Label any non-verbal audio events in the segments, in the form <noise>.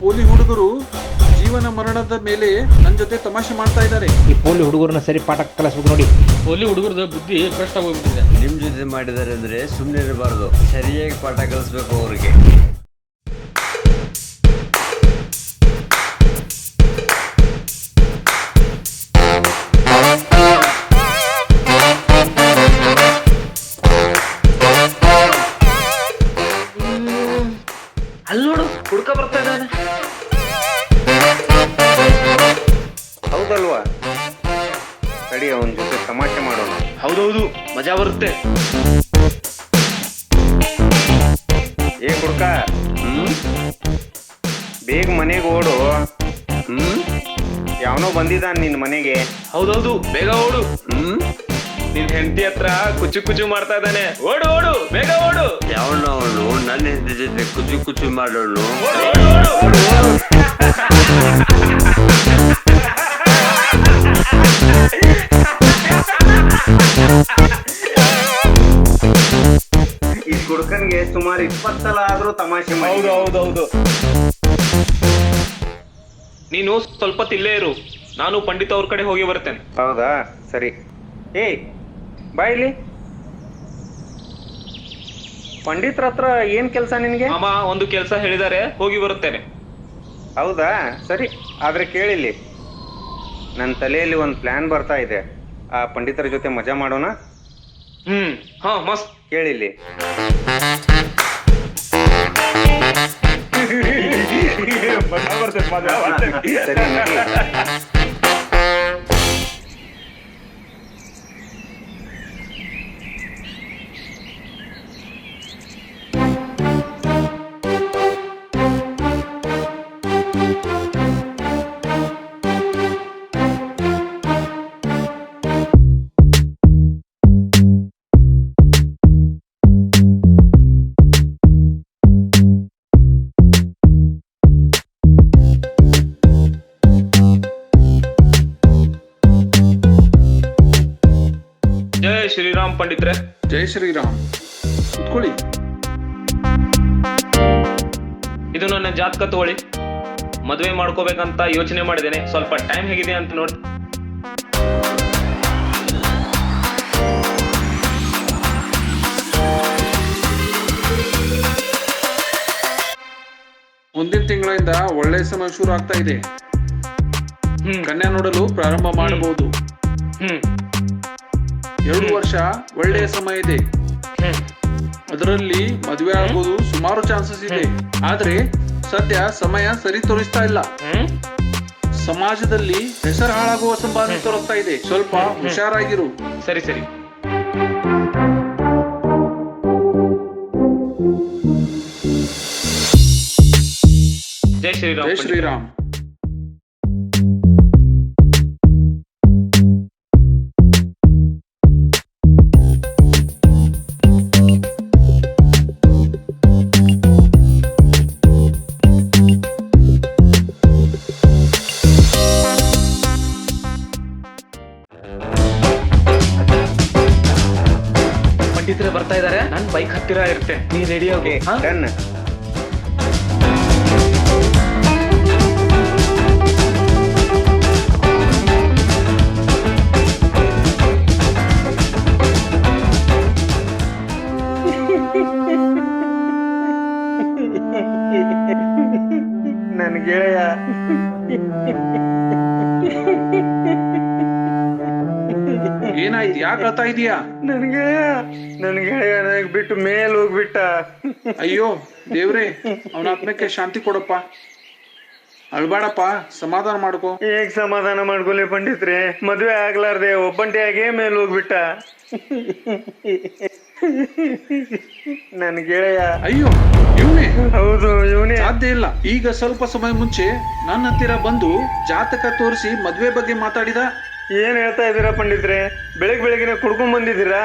ಪೋಲಿ ಹುಡುಗರು ಜೀವನ ಮರಣದ ಮೇಲೆ ನನ್ನ ಜೊತೆ ತಮಾಷೆ ಮಾಡ್ತಾ ಇದ್ದಾರೆ. ಈ ಪೋಲಿ ಹುಡುಗರನ್ನ ಸರಿ ಪಾಠ ಕಲಿಸ್ಬೇಕು ನೋಡಿ. ಪೋಲಿ ಹುಡುಗರದ ಬುದ್ಧಿ ಕಷ್ಟ ಹೋಗ್ಬಿಟ್ಟಿದೆ. ನಿಮ್ ಜೊತೆ ಮಾಡಿದ್ದಾರೆ ಅಂದ್ರೆ ಸುಮ್ಮನೆ ಇರಬಾರ್ದು. ಸರಿಯಾಗಿ ಪಾಠ ಕಲಿಸ್ಬೇಕು ಅವ್ರಿಗೆ. ಹೌದಲ್ವಾ? ಸರಿ ಅವನ ಜೊತೆ ತಮಾಷೆ ಮಾಡೋಣ. ಹೌದೌದು ಮಜಾ ಬರುತ್ತೆ. ಏ ಹುಡ್ಕ ಹ್ಮ್? ಬೇಗ ಮನೆಗೆ ಓಡು. ಹ್ಮ್? ಯಾವನೋ ಬಂದಿದ್ದಾನ ನಿನ್ ಮನೆಗೆ. ಹೌದೌದು ಬೇಗ ಓಡು. ಹ್ಮ್? ನಿನ್ ಹೆಂಡತಿ ಹತ್ರ ಕುಚು ಕುಚು ಮಾಡ್ತಾ ಇದ್ದಾನೆ. ಓಡು ಓಡು ಬೇಗ ಓಡು. ಯಾವನ ಅವನು ನನ್ನ ಹೆಂಡತಿ ಜೊತೆ ಕುಚು ಕುಚು ಮಾಡೋನು. ಓಡು, ಓಡು, ಓಡು. <laughs> ಈ ಹುಡ್ಕನ್ಗೆ ಸುಮಾರು ಇಪ್ಪತ್ತು ಸಲ ಆದ್ರೂ ತಮಾಷೆ ಮಾಡಿ ನೀನು ಸ್ವಲ್ಪ ತಿಲ್ಲೇ ಇರು. ನಾನು ಪಂಡಿತ ಅವ್ರ ಕಡೆ ಹೋಗಿ ಬರ್ತೇನೆ. ಹೌದಾ? ಸರಿ. ಏ ಇಲ್ಲಿ. ಪಂಡಿತರ ಹತ್ರ ಏನ್ ಕೆಲಸ ನಿನ್ಗೆ? ಅಮ್ಮ ಒಂದು ಕೆಲಸ ಹೇಳಿದಾರೆ ಹೋಗಿ ಬರುತ್ತೇನೆ. ಹೌದಾ? ಸರಿ. ಆದ್ರೆ ಕೇಳಿಲ್ಲಿ. ನನ್ನ ತಲೆಯಲ್ಲಿ ಒಂದು ಪ್ಲಾನ್ ಬರ್ತಾ ಇದೆ. ಆ ಪಂಡಿತರ ಜೊತೆ ಮಜಾ ಮಾಡೋಣ? ಹ್ಮ್ ಹಾ ಮಸ್ತ್. ಕೇಳಿಲ್ಲಿ. <laughs> ಸರಿ ಶ್ರೀರಾಮ್ ಕುತ್ಕೊಳ್ಳಿ. ಇದು ನನ್ನ ಜಾತಕ ತಗೊಳ್ಳಿ ಮದುವೆ ಮಾಡ್ಕೋಬೇಕಂತ ಯೋಚನೆ ಮಾಡಿದ್ದೇನೆ. ಸ್ವಲ್ಪ ಟೈಮ್ ಹೇಗಿದೆ ಅಂತ ನೋಡಿ. ಮುಂದಿನ ತಿಂಗಳಿಂದ ಒಳ್ಳೆ ಸಮಯ ಶುರು ಆಗ್ತಾ ಇದೆ. ಹ್ಮ್. ಕನ್ಯಾ ನೋಡಲು ಪ್ರಾರಂಭ ಮಾಡಬಹುದು. ಹ್ಮ್. ಎರಡು ವರ್ಷ ಒಳ್ಳೆಯ ಸಮಯ ಇದೆ. ಅದರಲ್ಲಿ ಮದುವೆ ಆಗೋದು ಸುಮಾರು ಚಾನ್ಸಸ್ ಇದೆ. ಆದ್ರೆ ಸದ್ಯ ಸಮಯ ಸರಿ ತೋರಿಸ್ತಾ ಇಲ್ಲ. ಸಮಾಜದಲ್ಲಿ ಹೆಸರು ಹಾಳಾಗುವ ಸಂಭಾವನೆ ತೋರಿಸ್ತಾ ಇದೆ. ಸ್ವಲ್ಪ ಹುಷಾರಾಗಿರು. ಸರಿ ಸರಿ. ಜೈ ಶ್ರೀರಾಮ್ ಜೈ ಶ್ರೀರಾಮ್. ಹತ್ತಿರ ಇರುತ್ತೆ ನೀ ರೆಡಿ ಆಗಿ ಓಕೆ ಡನ್ ನನ್ ಗೆಳೆಯ ಏನಾಯ್ತು? ಯಾಕೆ ಅಳ್ತಾ ಇದೀಯಾ? ನನ್ ನನ್ಗೆ ನನ್ ಬಿಟ್ಟು ಮೇಲ್ ಹೋಗ್ಬಿಟ್ಟ. ಅಯ್ಯೋ ದೇವ್ರೆ ಅವನ ಆತ್ಮಕ್ಕೆ ಶಾಂತಿ ಕೊಡಪ್ಪ. ಅಳ್ಬಾಡಪ್ಪ ಸಮಾಧಾನ ಮಾಡ್ಕೋ. ಹೇಗ್ ಸಮಾಧಾನ ಮಾಡ್ಕೊಲಿ ಪಂಡಿತ್ರೆ? ಮದ್ವೆ ಆಗ್ಲಾರ್ದೆ ಒಬ್ಬಂಟಿಯಾಗೆ ಮೇಲೆ ಹೋಗ್ಬಿಟ್ಟ. ನನ್ ಗೆಳೆಯ. ಅಯ್ಯೋ ಇವನೇ. ಹೌದು ಇವನೇ. ಸಾಧ್ಯ ಇಲ್ಲ. ಈಗ ಸ್ವಲ್ಪ ಸಮಯ ಮುಂಚೆ ನನ್ನ ಹತ್ತಿರ ಬಂದು ಜಾತಕ ತೋರಿಸಿ ಮದ್ವೆ ಬಗ್ಗೆ ಮಾತಾಡಿದ? ಏನ್ ಹೇಳ್ತಾ ಇದ್ದೀರಾ ಪಂಡಿತ್ರೆ? ಬೆಳಗ್ಗೆ ಬೆಳಗಿನ ಕುಡ್ಕೊಂಡ್ ಬಂದಿದ್ದೀರಾ?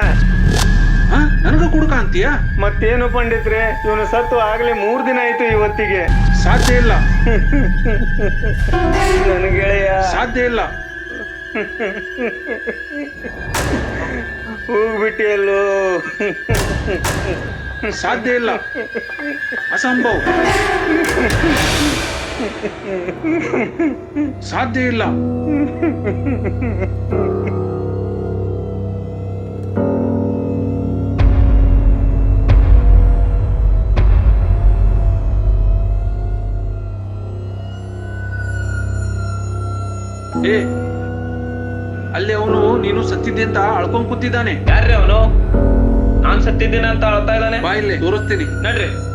ನನಗೂ ಕುಡ್ಕ ಕುಡುಕ ಅಂತೀಯ? ಮತ್ತೇನು ಪಂಡಿತ್ರೆ? ಇವನು ಸತ್ತು ಆಗ್ಲೇ ಮೂರ್ ದಿನ ಆಯ್ತು ಇವತ್ತಿಗೆ. ಸಾಧ್ಯ ಇಲ್ಲ. ನನ್ ಗೆಳೆಯ. ಸಾಧ್ಯ ಇಲ್ಲ. ಹೋಗ್ಬಿಟ್ಟಿಯಲ್ಲೋ ಸಾಧ್ಯ ಇಲ್ಲ. ಅಸಂಭವ್. ಸಾಧ್ಯ ಇಲ್ಲ. ಏ ಅಲ್ಲಿ ಅವನು ನೀನು ಸತ್ತಿದ್ದೆ ಅಂತ ಅಳ್ಕೊಂಡ್ ಕೂತಿದ್ದಾನೆ. ಯಾರ್ರಿ ಅವನು? ನಾನ್ ಸತ್ತಿದ್ದೀನಿ ಅಂತ ಅಳ್ತಾ ಇದ್ದಾನೆ. ಬಾ ಇಲ್ಲಿ ತೋರಿಸ್ತೀನಿ. ನಡ್ರಿ.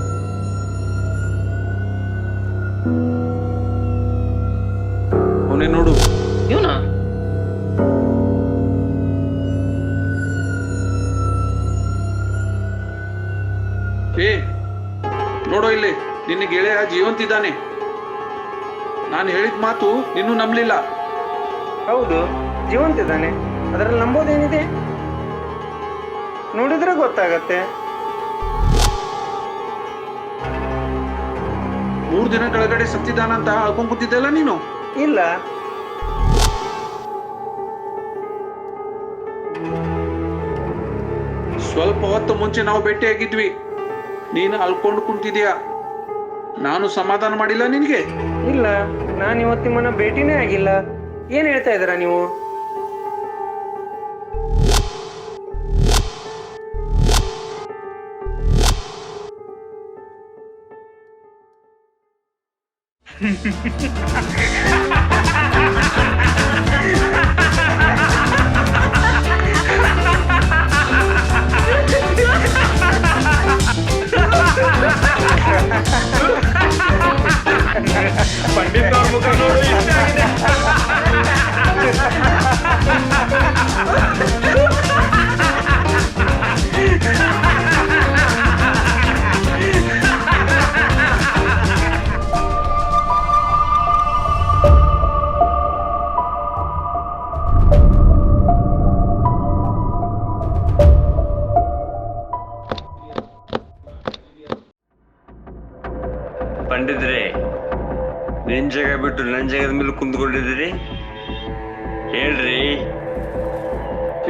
ಜೀವಂತಿದ್ದಾನೆ. ನಾನು ಹೇಳಿದ ಮಾತು ನೀನು ನಂಬಲಿಲ್ಲ. ಹೌದು ಜೀವಂತಿದ್ದಾನೆ. ಅದರಲ್ಲಿ ನಂಬೋದೇನಿದೆ? ನೋಡಿದ್ರೆ ಗೊತ್ತಾಗತ್ತೆ. ಮೂರು ದಿನ ಕೆಳಗಡೆ ಸತ್ತಿದ್ದಾನಂತ ಅಳ್ಕೊಂಡ್ ಕೂತಿದ್ದಲ್ಲ ನೀನು? ಇಲ್ಲ. ಸ್ವಲ್ಪ ಹೊತ್ತು ಮುಂಚೆ ನಾವು ಭೇಟಿಯಾಗಿದ್ವಿ. ನೀನು ಅಳ್ಕೊಂಡು ಕುಂತಿದ್ಯಾ? ನಾನು ಸಮಾಧಾನ ಮಾಡಿಲ್ಲ ನಿನಗೆ? ಇಲ್ಲ ನಾನು ಇವತ್ತು ನಿಮ್ಮನ್ನ ಭೇಟಿನೇ ಆಗಿಲ್ಲ. ಏನ್ ಹೇಳ್ತಾ ಇದ್ದೀರಾ ನೀವು? <laughs>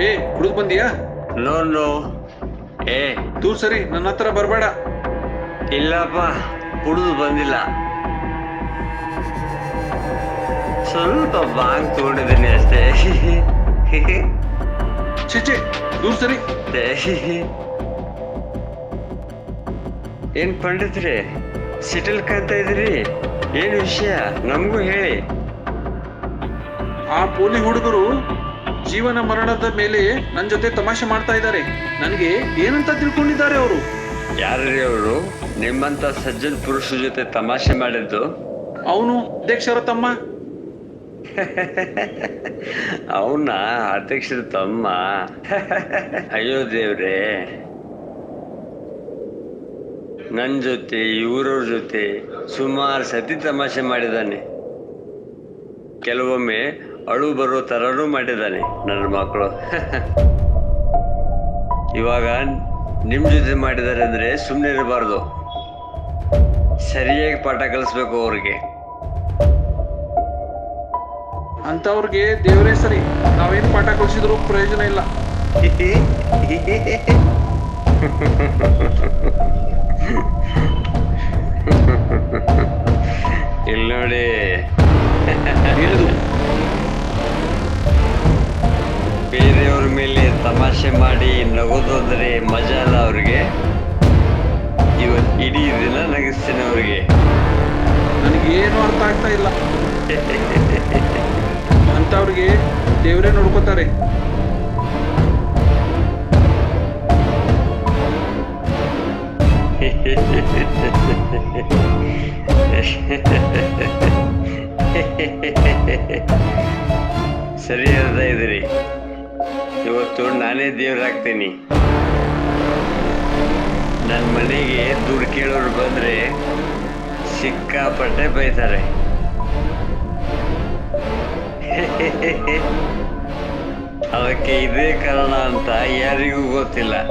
ಏ ಕುಡಿದು ಬಂದಿಯಾ? No no. ಏ. ತೂ ಸರಿ ನನ್ನ ಹತ್ರ ಬರಬೇಡ. ಇಲ್ಲಪ್ಪ ಕುಡಿದು ಬಂದಿಲ್ಲ. ಸ್ವಲ್ಪ ಬಾಂಗ್ ತಗೊಂಡಿದ್ದೀನಿ ಅಷ್ಟೇ. ಚಿಚಿ ದೂರ್ ಸರಿ. ಏನ್ ಪಂಡಿತ್ರಿ ಸಿಟಲ್ ಕಾಣ್ತಾ ಇದ್ರಿ ಏನ್ ವಿಷಯ? ನಮಗೂ ಹೇಳಿ. ಆ ಪೋಲಿ ಹುಡುಗರು ಜೀವನ ಮರಣದ ಮೇಲೆ ನನ್ನ ಜೊತೆ ತಮಾಷೆ ಮಾಡ್ತಾ ಇದ್ದಾರೆ. ನನಗೆ ಏನಂತ ತಿಳ್ಕೊಂಡಿದ್ದಾರೆ ಅವರು? ಯಾರ್ರೀ ಅವರು? ನಿಮ್ಮಂತ ಸಜ್ಜನ್ ಪುರುಷರ ಜೊತೆ ತಮಾಷೆ ಮಾಡಿದ್ದು? ಅವನು ಅಧ್ಯಕ್ಷರ ತಮ್ಮ. <laughs> ಅವನ? ಅಧ್ಯಕ್ಷರ ತಮ್ಮ? <laughs> ಅಯ್ಯೋ ದೇವ್ರೆ. ನನ್ ಜೊತೆ ಇವರವ್ರ ಜೊತೆ ಸುಮಾರು ಸತಿ ತಮಾಷೆ ಮಾಡಿದ್ದಾನೆ. ಕೆಲವೊಮ್ಮೆ ಅಳು ಬರೋ ಥರನೂ ಮಾಡಿದ್ದಾನೆ ನನ್ನ ಮಕ್ಕಳು. <laughs> ಇವಾಗ ನಿಮ್ ಜೊತೆ ಮಾಡಿದ್ದಾರೆ ಅಂದ್ರೆ ಸುಮ್ಮನೆ ಇರಬಾರ್ದು. ಸರಿಯಾಗಿ ಪಾಠ ಕಲಿಸ್ಬೇಕು ಅವ್ರಿಗೆ. ಅಂತವ್ರಿಗೆ ದೇವರೇ ಸರಿ ನಾವೇನ್ ಪಾಠ ಕಲಿಸಿದ್ರು ಪ್ರಯೋಜನ ಇಲ್ಲ. <laughs> ಇಲ್ಲ ನೋಡಿ. ತಮಾಷೆ ಮಾಡಿ ನಗೋದು ಅಂದ್ರೆ ಮಜಾ ಅಲ್ಲ ಅವ್ರಿಗೆ. ಇವತ್ತು ಇಡೀ ದಿನ ನಗಿಸ್ತೇನೆ ಅವ್ರಿಗೆ. ನನಗೇನು ಅರ್ಥ ಆಗ್ತಾ ಇಲ್ಲ. ಅಂತವ್ರಿಗೆ ದೇವರೇ ನೋಡ್ಕೋತಾರೆ. <laughs> ಸರಿ ಹೇಳ್ತಾ ಇದ್ರಿ ಇವತ್ತು ನಾನೇ ದೇವ್ರಾಗ್ತೀನಿ ನನ್ನ ಮನೆಗೆ ದುಡ್ಡು ಕೇಳೋರು ಬಂದ್ರೆ ಸಿಕ್ಕಾಪಟ್ಟೆ ಬೈತಾರೆ. <laughs> ಅದಕ್ಕೆ ಇದೇ ಕಾರಣ ಅಂತ ಯಾರಿಗೂ ಗೊತ್ತಿಲ್ಲ. <laughs>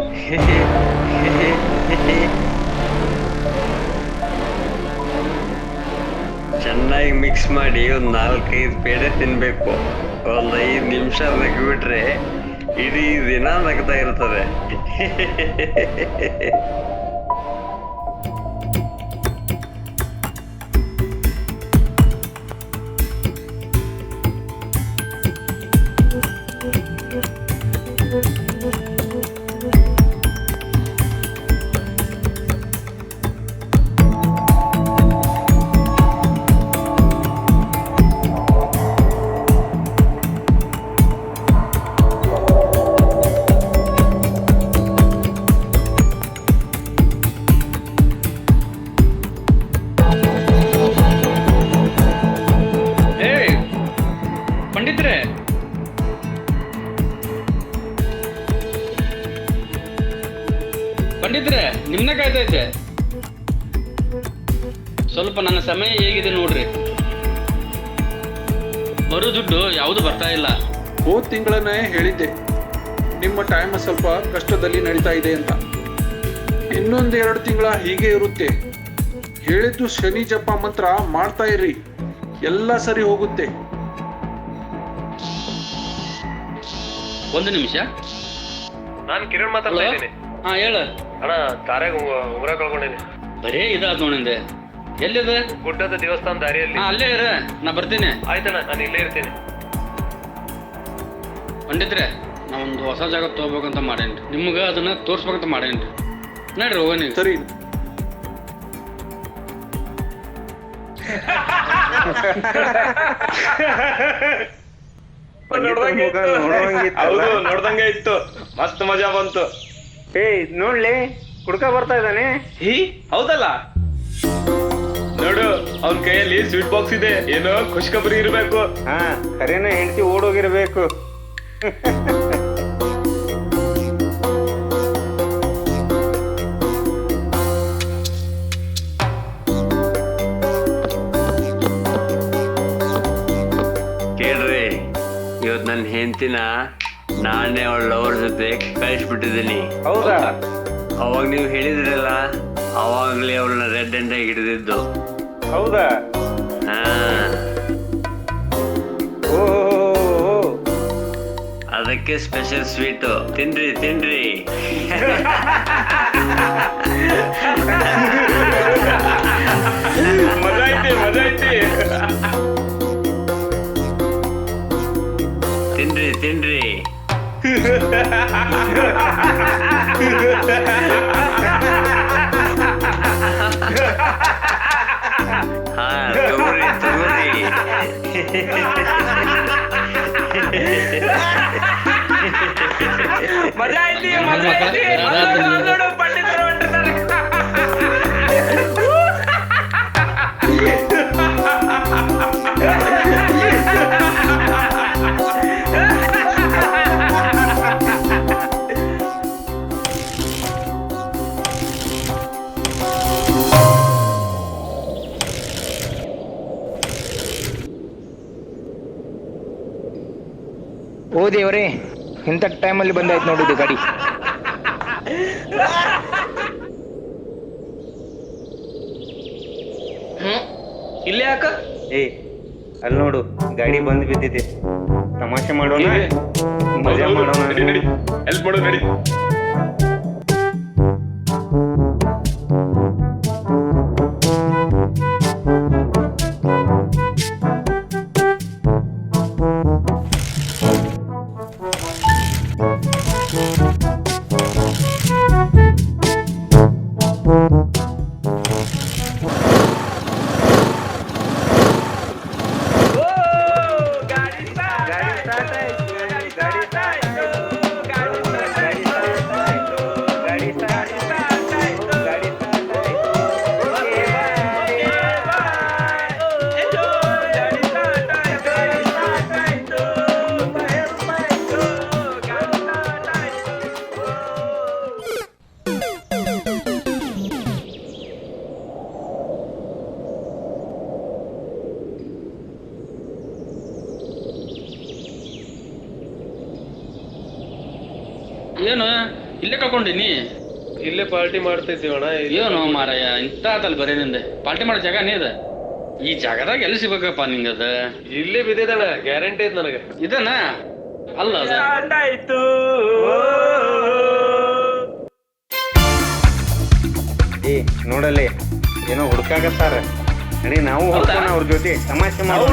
ಚೆನ್ನಾಗಿ ಮಿಕ್ಸ್ ಮಾಡಿ ಒಂದು ನಾಲ್ಕೈದು ಪೇಡೆ ತಿನ್ನಬೇಕು ಒಂದು ಐದು ನಿಮಿಷ ನಗ್ಬಿಟ್ರೆ ಇಡೀ ದಿನ ನಗ್ತಾ ಇರ್ತದೆ <laughs> ಸ್ವಲ್ಪ ನನ್ನ ಸಮಯ ಹೇಗಿದೆ ನೋಡ್ರಿ. ಬರೋ ದುಡ್ಡು ಯಾವುದು ಬರ್ತಾ ಇಲ್ಲ. ಹೋದ ತಿಂಗಳನ್ನೇ ಹೇಳಿದ್ದೆ. ನಿಮ್ಮ ಟೈಮ್ ಸ್ವಲ್ಪ ಕಷ್ಟದಲ್ಲಿ ನಡೀತಾ ಇದೆ ಅಂತ. ಇನ್ನೊಂದು ಎರಡು ತಿಂಗಳ ಹೀಗೆ ಇರುತ್ತೆ. ಹೇಳಿದ್ದು ಶನಿ ಜಪ ಮಂತ್ರ ಮಾಡ್ತಾ ಇರ್ರಿ. ಎಲ್ಲ ಸರಿ ಹೋಗುತ್ತೆ. ಒಂದು ನಿಮಿಷ. ನಾನು ಕಿರಣ್ ಮಾತಾಡ್ತಾ ಇದ್ದೀನಿ. ಹಾ ಹೇಳ. ಅಣ್ಣ ತಾರೆ ಉಂಗುರ ಕಳ್ಕೊಂಡಿದ್ದೀನಿ. ಬರೇ ಇದಾದ್ ನೋಡಿಂದೆ ಎಲ್ಲಿದೆ? ಗುಡ್ಡದ ದೇವಸ್ಥಾನ ದಾರಿಯಲ್ಲಿ. ಹಾ ಅಲ್ಲೇ ಇರ. ನಾ ಬರ್ತೀನಿ. ಆಯ್ತಣ್ಣ ನಾನು ಇಲ್ಲೇ ಇರ್ತೀನಿ. ಪಂಡಿತ್ರೆ ನಾ ಒಂದು ಹೊಸ ಜಾಗ ತಗೋಬೇಕಂತ ಮಾಡೇನ್ರಿ. ನಿಮ್ಗ ಅದನ್ನ ತೋರ್ಸ್ಬೇಕಂತ ಮಾಡೇನ್ರಿ. ನೋಡ್ರಿ ಹೋಗೋಣ ಈಗ. ಸರಿ. ಹೌದು ನೋಡ್ದಂಗೆ ಇತ್ತು. ಮಸ್ತ್ ಮಜಾ ಬಂತು. ಏಯ್ ನೋಡ್ಲಿ. ಹುಡ್ಕ ಬರ್ತಾ ಇದ್ದಾನೆ. ಹೀ ಹೌದಲ್ಲ? ನೋಡು ಅವನ್ ಕೈಯಲ್ಲಿ ಸ್ವೀಟ್ ಬಾಕ್ಸ್ ಇದೆ. ಏನೋ ಖುಷ್ಖಬರಿ ಇರಬೇಕು. ಹಾ ಕರೇನ ಹೆಂಡತಿ ಓಡೋಗಿರ್ಬೇಕು. ಕೇಳ್ರಿ ಇವತ್ ನನ್ನ ಹೆಂಡತಿನ ನಾನೇ ಅವಳ ಲವರ್ ಜೊತೆ ಕಳಿಸ್ಬಿಟ್ಟಿದ್ದೀನಿ. ಹೌದಾ? ಅವಾಗ ನೀವು ಹೇಳಿದ್ರಲ್ಲ ಅವಾಗಲೇ ಅವಳನ್ನ ರೆಡ್ ಆಗಿ ಹಿಡಿದಿದ್ದು. ಹೌದಾ? ಹಾ. ಓ ಓ, ಓ. ಅದಕ್ಕೆ ಸ್ಪೆಷಲ್ ಸ್ವೀಟು ತಿನ್ರಿ ತಿನ್ರಿ. ಮಜಾ ಐತಿ ಮಜಾ ಐತಿ ತಿನ್ರಿ ತಿನ್ರಿ. <laughs> ತಗೋರಿ ಮಜಾ ಐತಿ ಮಜಾ ಮಜಾ ಐತಿ ಐತಿ. ದೇವ್ರೇ ಇಂಥ ಟೈಮಲ್ಲಿ ಬಂದಾಯ್ತು ನೋಡಿದ್ದು ಗಾಡಿ. ಹ್ಮ್? ಇಲ್ಲೇ ಯಾಕ? ಏ ಅಲ್ಲಿ ನೋಡು ಗಾಡಿ ಬಂದ್ ಬಿದ್ದಿದೆ. ತಮಾಷೆ ಮಾಡೋಣ? ಮಜಾ ಮಾಡೋಣ ಹೆಲ್ಪ್ ಮಾಡು ನಡಿ. ಪಾರ್ಟಿ ಮಾಡ್ತಾ ಇದ್ದೀವಣ ಇಲ್ಲೇ? ಏನು ಮಾರಾಯ ಇಂಥ ಆತಲ್ ಬರೀ ನಿಂದೆ. ಪಾರ್ಟಿ ಮಾಡೋ ಜಾಗ ನೀ ಅದ. ಈ ಜಾಗದಾಗ ಎಲ್ಲಿ ಸಿಗ್ಬೇಕಪ್ಪ ನಿಂಗದ? ಇಲ್ಲಿ ಬಿದ್ದಿದಣ ಗ್ಯಾರಂಟಿ ಐತ್ ನನಗೆ. ಇದನ್ನ? ಅಲ್ಲ ಅದಾಯ್ತು. ಏ ನೋಡಲ್ಲಿ ಏನೋ ಹುಡ್ಕಾಕತ್ತಾರ. ನಡಿ ನಾವು ಹೋಗೋಣ ಅವ್ರ ಜೊತೆ. ತಮಾಷೆ ಮಾಡಿ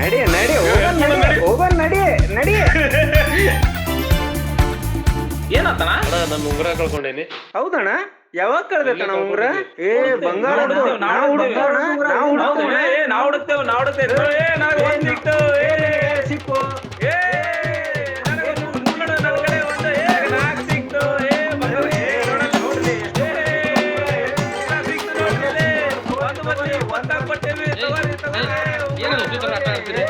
ನಡಿ. ನಡಿ ಹೋಗೋಣ ನಡಿ ಹೋಗೋಣ ನಡಿ ನಡಿ. <laughs> ಏನಾತನ ಅಣ್ಣ ನನ್ನ ಉಂಗುರ ಕಳ್ಕೊಂಡೇನಿ ಹೌದಣ್ಣ ಯಾವಾಗ ಕಳ್ದೈತಣ್ಣ ಉಂಗ್ರ ಏ ಬಂಗಾರ ನಾವು ಹುಡುಕೋಣ ನಾವು ಹುಡುಕೋಣ ನಾವು ಹುಡುಕ್ತೇವೆ ನಾವು ಹುಡುಕ್ತೇವೆ ಏ ನನಗೆ ಒಂದ್ ಸಿಕ್ತು ಏ ಸಿಕ್ಕು ಏ ನನಗೆ ಒಂದ್ ನೋಡು, ನನ್ನ ಕಡೆ ಒಂದು ಏ ನಾಲ್ಕು ಸಿಕ್ತು ಏ ಏ ನೋಡಲ್ಲ ನೋಡ್ಲಿ ಏ ನಾಲ್ಕು ಸಿಕ್ತು ನೋಡ್ಲಿ ಒಂದ್ ಒಂದಾಗ್ ಕೊಟ್ಟೇವಿ ಏನದು ಆಟ ಆಡ್ತೀರಿ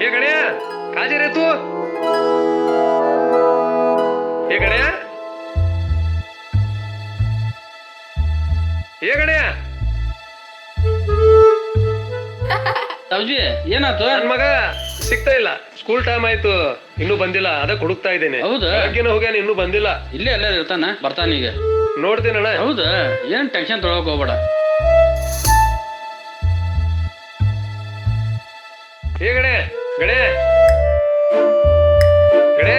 हे गड्या का रे तू? हे गड्या? हे गड्या ಸಾವ್ಜಿ ಏನಾಯ್ತು? ನನ್ ಮಗ ಸಿಗ್ತಾ ಇಲ್ಲ. ಸ್ಕೂಲ್ ಟೈಮ್ ಆಯ್ತು ಇನ್ನೂ ಬಂದಿಲ್ಲ. ಅದಕ್ಕೆ ಹುಡುಕ್ತಾ ಇದ್ದೇನೆ. ಹೌದಾ? ಬೆಳಗ್ಗೆನೇ ಹೋಗ್ಯಾನ ಇನ್ನೂ ಬಂದಿಲ್ಲ. ಇಲ್ಲೇ ಅಲ್ಲೇ ಇರ್ತಾನ ಬರ್ತಾನ ಈಗ. ನೋಡ್ತೀನಣ್ಣ ಹೌದಾ? ಏನ್ ಟೆನ್ಷನ್ ತೊಗೊಳಕ್ ಹೋಗ್ಬೇಡ. ಹೇಗಡೆ ಗಡೆ ಗಡೆ ಗಡೆ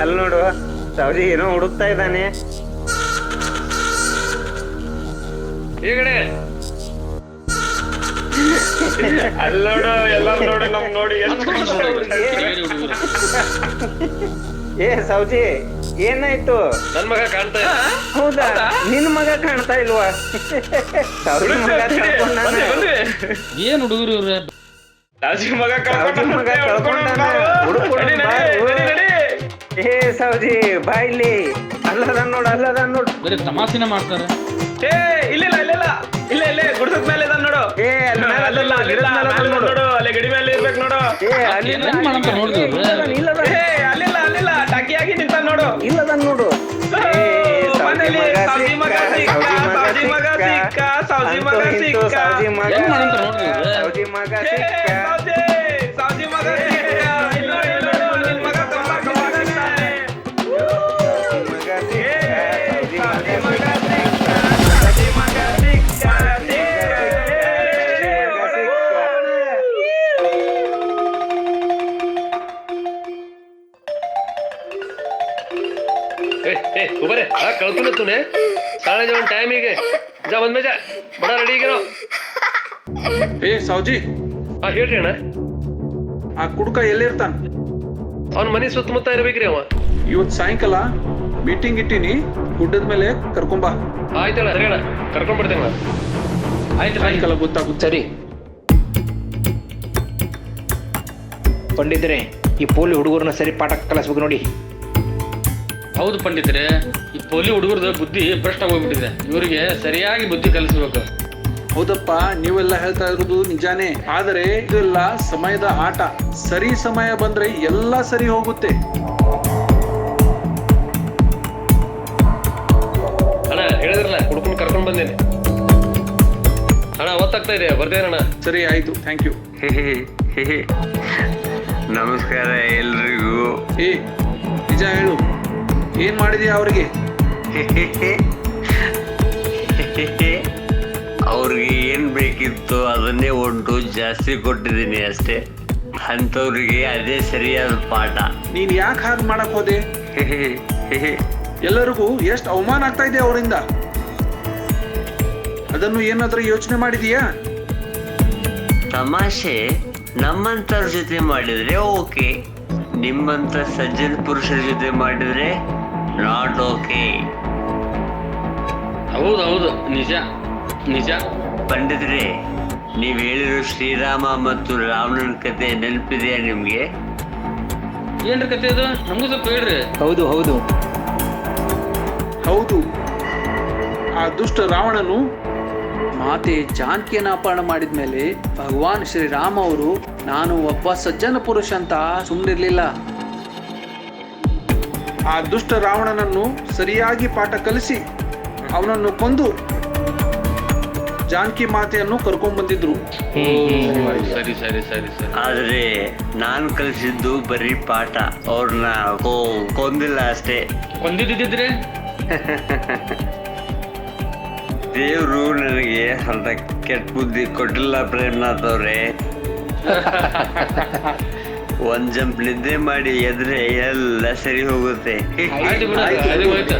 ಅಲ್ಲಿ ನೋಡು ಸೌದಿ ಏನೋ ಹುಡುಕ್ತಾ ಇದ್ದಾನೆ. ಹೇ ಗಡೆ ಅಲ್ಲಿ ನೋಡು ಎಲ್ಲಾರು ನೋಡಿ ನಮ್ ನೋಡಿ ಹುಡುಗರು. ಏ ಸೌಜಿ. ಏನಾಯ್ತು? ನನ್ ಮಗ ಕಾಣ್ತಾ ಇಲ್ಲ. ಹೌದಾ? ನಿನ್ ಮಗ ಕಾಣ್ತಾ ಇಲ್ವಾ? ಸೌಜಿ ಮಗ ಕಳ್ಕೊಂಡಾನ. ಏನ್ ಹುಡುಗರು ಇವ್ರ? ರಾಜಿ ಮಗ ಸೌದಿ ಮಗ. ಹುಡುಕ್ಕೊಂಡು ಏ ಸೌಜಿ ಬಾ ಇಲ್ಲಿ. ಅಲ್ಲದ ನೋಡು ಅಲ್ಲದ ನೋಡು. ಬರೀ ತಮಾಸಿನ ಮಾಡ್ತಾರ. ಏ ಇಲ್ಲ ಇಲ್ಲ ಇಲ್ಲ ಇಲ್ಲ ಗುಡ್ಸದ ಮೇಲೆ ಇದಾನ್ ನೋಡು. ಏ ಅಲ್ಲಿ ಮೇಲೆ ಅಲ್ಲಿಲ್ಲ ಅಲ್ಲಿಲ್ಲ ಗಿಡದ ಮೇಲೆ ನೋಡು. ನೋಡು. ಅಲ್ಲಿ ಗಡಿ ಮೇಲೆ ಇರ್ಬೇಕು ನೋಡು. ಏ ಅಲ್ಲಿಲ್ಲ ಏನ್ ಮಾಡಂತ ನೋಡಿದ್ವಿ ಇವ್ರು? ಇಲ್ಲದ, ಏ ಅಲ್ಲಿಲ್ಲ ಅಲ್ಲಿಲ್ಲ. ಟಕಿಯಾಗಿ ನಿಂತ ನೋಡು. ಇಲ್ಲದ ನೋಡು. ಏ, ಸೌದಿ ಮನೇಲಿ ಮಗ ಸೌದಿ ಮಗ ಸಿಕ್ಕ, ಸಿಕ್ಕ, ಸೌದಿ ಮಗ ಸೌದಿ ಮಗ ಸಿಕ್ಕ. ಸಿಕ್ಕ, ಸೌದಿ ಅಂತೂ ಇಂತೂ ಸಿಕ್ಕ. ಸೌದಿ ಮಗ ಏನ್ ಮಾಡಂತ ನೋಡ್ರಿ ಸೌದಿ ಮಗ ಸಿಕ್ಕ. हा कळतो ना तुने साडे जेवण टाइम ಈಗ जा ಬಂದ್ ಮೇಜ ಬಡ ರೆಡಿ ಆಗಿರೋ ಏ ಸೌಜಿ ಹಾ ಹೇಳ್ರಿ ಅಣ್ಣ ಆ ಕುಡ್ಕ ಎಲ್ಲಿರ್ತಾನ ಅವ್ನ ಮನೆ ಸುತ್ತಮುತ್ತ ಇರ್ಬೇಕ್ರಿ ಅವ ಇವತ್ ಸಾಯಂಕಾಲ ಮೀಟಿಂಗ್ ಇಟ್ಟಿನಿ ಗುಡ್ಡದ ಮೇಲೆ ಕರ್ಕೊಂಬಾ ಆಯ್ತಣ್ಣ ಸರಿ ಅಣ್ಣ ಕರ್ಕೊಂಡ್ ಬಿಡ್ತೇನೆ ಆಯ್ತು ಸಾಯಂಕಾಲ ಗೊತ್ತಾಗುತ್ತೆ ಸರಿ ಪಂಡಿತರೆ ಈ ಪೋಲಿ ಹುಡುಗರನ್ನ ಸರಿ ಪಾಠ ಕಲಿಸ್ಬೇಕು ನೋಡಿ ಹೌದು ಪಂಡಿತರೆ ಈ ಪೋಲಿ ಹುಡುಗರದ ಬುದ್ಧಿ ಭ್ರಷ್ಟ ಹೋಗ್ಬಿಟ್ಟಿದೆ. ಇವರಿಗೆ ಸರಿಯಾಗಿ ಬುದ್ಧಿ ಕಲಿಸ್ಬೇಕು. ಹೌದಪ್ಪ ನೀವೆಲ್ಲ ಹೇಳ್ತಾ ಇರೋದು ನಿಜಾನೇ. ಆದರೆ ಇದೆಲ್ಲ ಸಮಯದ ಆಟ. ಸರಿ ಸಮಯ ಬಂದ್ರೆ ಎಲ್ಲ ಸರಿ ಹೋಗುತ್ತೆ. ಅಣ್ಣ ಹೇಳಿದ್ರಲ್ಲ ಹುಡುಕನ್ ಕರ್ಕೊಂಡ್ ಬಂದೇನೆ. ಅಣ್ಣ ಒತ್ತಾಗ್ತಾ ಇದೆ ಸರಿ ಆಯ್ತು. ಥ್ಯಾಂಕ್ ಯು <laughs> ನಮಸ್ಕಾರ ಎಲ್ರಿಗೂ. ಏ ನಿಜ ಹೇಳು. ಏನ್ ಮಾಡಿದ್ಯಾ ಅವ್ರಿಗೆ? <laughs> ಅವ್ರಿಗೆ ಏನ್ ಬೇಕಿತ್ತು ಅದನ್ನೇ ಒಂಟು ಜಾಸ್ತಿ ಕೊಟ್ಟಿದ್ದೀನಿ ಅಷ್ಟೇ. ಅಂಥವ್ರಿಗೆ ಅದೇ ಸರಿಯಾದ ಪಾಠ. ನೀನ್ ಯಾಕೆ ಹಾಗೆ ಮಾಡಕ್ ಹೋದೆ? <laughs> ಎಲ್ಲರಿಗೂ ಎಷ್ಟು ಅವಮಾನ ಆಗ್ತಾ ಇದೆ ಅವರಿಂದ? ಅದನ್ನು ಏನಾದ್ರೂ ಯೋಚನೆ ಮಾಡಿದೀಯಾ? ತಮಾಷೆ ನಮ್ಮಂತರ ಜೊತೆ ಮಾಡಿದ್ರೆ ಓಕೆ. ನಿಮ್ಮಂತ ಸಜ್ಜನ ಪುರುಷರ ಜೊತೆ ಮಾಡಿದ್ರೆ ನಾಟ್ ಓಕೆ ಹೌದು ಹೌದು. ನಿಜ ನಿಜ. ಪಂಡಿತರೆ ನೀವ್ ಹೇಳಿರೋ ಶ್ರೀರಾಮ ಮತ್ತು ರಾವಣನ ಕತೆ ನೆನಪಿದೆಯಾ ನಿಮ್ಗೆ? ಏನ್ರಿ ಕತೆ ಅದು? ನಮಗೂ ಸ್ವಲ್ಪ ಹೇಳ್ರಿ. ಹೌದು ಹೌದು. ಹೌದು. ಆ ದುಷ್ಟ ರಾವಣನು ಮಾತೆ ಜಾನಕಿಯನ್ನ ಅಪಹರಣ ಮಾಡಿದ್ಮೇಲೆ ಭಗವಾನ್ ಶ್ರೀರಾಮ ಅವರು ನಾನು ಒಬ್ಬ ಸಜ್ಜನ ಪುರುಷ ಅಂತ ಸುಮ್ಮನಿರ್ಲಿಲ್ಲ ಆ ದುಷ್ಟ ರಾವಣನನ್ನು ಸರಿಯಾಗಿ ಪಾಠ ಕಲಿಸಿ ಅವನನ್ನು ಕೊಂದು ಜಾನಕಿ ಮಾತೆಯನ್ನು ಕರ್ಕೊಂಡ್ ಬಂದಿದ್ರು. ಸರಿ ಸರಿ ಸರಿ ಸರಿ ಆದ್ರೆ ನಾನು ಕಲಿಸಿದ್ದು ಬರೀ ಪಾಠ. ಅವ್ರನ್ನ ಕೊಂದಿಲ್ಲ ಅಷ್ಟೇ. ಕೊಂದಿದ್ದಿದ್ರೆ? <laughs> ದೇವ್ರು ನನಗೆ ಅಂತ ಕೆಟ್ಟ ಬುದ್ಧಿ ಕೊಟ್ಟಿಲ್ಲ ಪ್ರೇಮ್ನಾಥ್ ಅವ್ರೆ. <laughs> ಒಂದ್ ಜಂಪ್ ನಿದ್ದೆ ಮಾಡಿ ಎದ್ರೆ ಎಲ್ಲ ಸರಿ ಹೋಗುತ್ತೆ. ಆಯ್ತು ಬಿಡ ಅದು ಹೋಯ್ತು.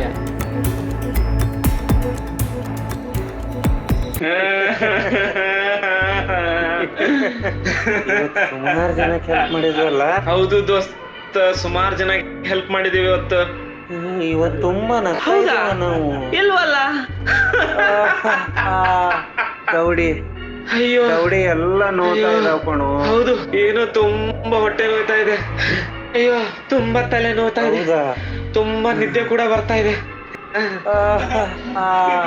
ಸುಮಾರು ಜನ ಹೆಲ್ಪ್ ಮಾಡಿದ್ವಲ್ಲ? ಹೌದು ದೋಸ್ತ ಸುಮಾರು ಜನ ಹೆಲ್ಪ್ ಮಾಡಿದೀವಿ ಇವತ್ತು. ಇವತ್ತು ತುಂಬಾ ನಗ್ತಾ ಇದ್ದೀವ ನಾವು. ಇಲ್ವಲ್ಲ? ಆ, ದೌಡಿ ಅಯ್ಯೋ. ದೌಡಿ ಎಲ್ಲ ನೋಡ್ತಾ ಇದಾವ್ ಕಣೋ. ಹೌದು. ಏನೋ ತುಂಬಾ ಹೊಟ್ಟೆ ನೋಯ್ತಾ ಇದೆ. ಅಯ್ಯೋ ತುಂಬಾ ತಲೆ ನೋಯ್ತಾ ಇದೆ. ಹೌದಾ? ತುಂಬಾ ನಿದ್ದೆ ಕೂಡ ಬರ್ತಾ ಇದೆ. ಆ, ಆ,